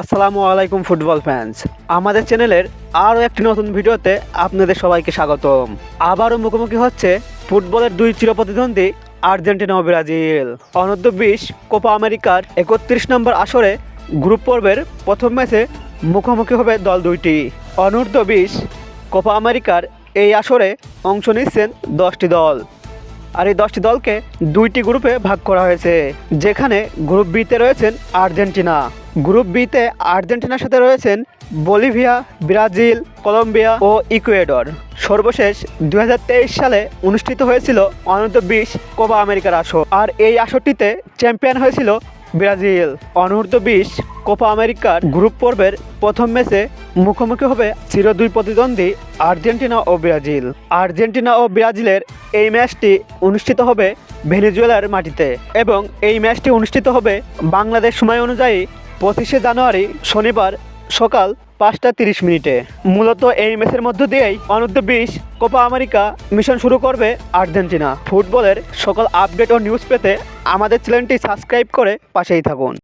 আসসালামু আলাইকুম football fans আমাদের চ্যানেলের আরও একটি নতুন ভিডিওতে আপনাদের সবাইকে স্বাগতম। আবারও মুখোমুখি হচ্ছে ফুটবলের দুই চিরপ্রতিদ্বন্দ্বী আর্জেন্টিনা ও ব্রাজিল। অনূর্ধ্ব বিশ কোপা আমেরিকার একত্রিশ নম্বর আসরে গ্রুপ পর্বের প্রথম ম্যাচে মুখোমুখি হবে দল দুইটি। অনূর্ধ্ব বিশ কোপা আমেরিকার এই আসরে অংশ নিচ্ছেন দশটি দল। আর এই দশটি দলকে দুইটি গ্রুপে ভাগ করা হয়েছে, যেখানে গ্রুপ বিতে রয়েছেন আর্জেন্টিনা। গ্রুপ বিতে আর্জেন্টিনার সাথে রয়েছেন বলিভিয়া, ব্রাজিল, কলম্বিয়া ও ইকুয়েডর। সর্বশেষ দু হাজার তেইশ সালে অনুষ্ঠিত হয়েছিল অনূর্ধ্ব বিশ কোপা আমেরিকার আসর। আর এই আসরটিতে চ্যাম্পিয়ন হয়েছিল ব্রাজিল। অনূর্ধ্ব বিশ কোপা আমেরিকার গ্রুপ পর্বের প্রথম ম্যাচে মুখোমুখি হবে চির দুই প্রতিদ্বন্দ্বী আর্জেন্টিনা ও ব্রাজিল। আর্জেন্টিনা ও ব্রাজিলের এই ম্যাচটি অনুষ্ঠিত হবে ভেনেজুয়েলার মাটিতে এবং এই ম্যাচটি অনুষ্ঠিত হবে বাংলাদেশ সময় অনুযায়ী পঁচিশে জানুয়ারি, শনিবার সকাল পাঁচটা তিরিশ মিনিটে। মূলত এই ম্যাচের মধ্য দিয়েই অনূর্ধ্ব বিশ, কোপা আমেরিকা মিশন শুরু করবে আর্জেন্টিনা। ফুটবলের সকল আপডেট ও নিউজ পেতে আমাদের চ্যানেলটি সাবস্ক্রাইব করে পাশেই থাকুন।